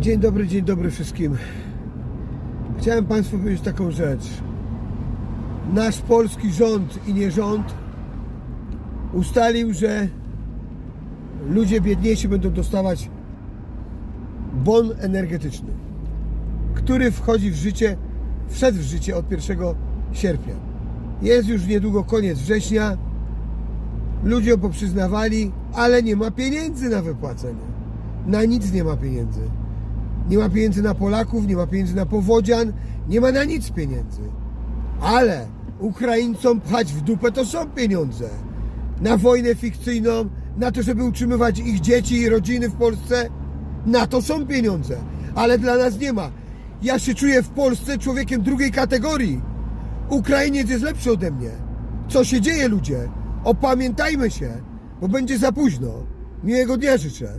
Dzień dobry, dzień dobry wszystkim. Chciałem Państwu powiedzieć taką rzecz. Nasz polski rząd i nie rząd ustalił, że ludzie biedniejsi będą dostawać bon energetyczny, który wchodzi w życie, wszedł w życie od 1 sierpnia. Jest już niedługo koniec września. Ludzie poprzyznawali, ale nie ma pieniędzy na wypłacenie. Na nic nie ma pieniędzy. Nie ma pieniędzy na Polaków, nie ma pieniędzy na powodzian, nie ma na nic pieniędzy. Ale Ukraińcom pchać w dupę to są pieniądze. Na wojnę fikcyjną, na to, żeby utrzymywać ich dzieci i rodziny w Polsce, na to są pieniądze. Ale dla nas nie ma. Ja się czuję w Polsce człowiekiem drugiej kategorii. Ukrainiec jest lepszy ode mnie. Co się dzieje, ludzie? Opamiętajmy się, bo będzie za późno. Miłego dnia życzę.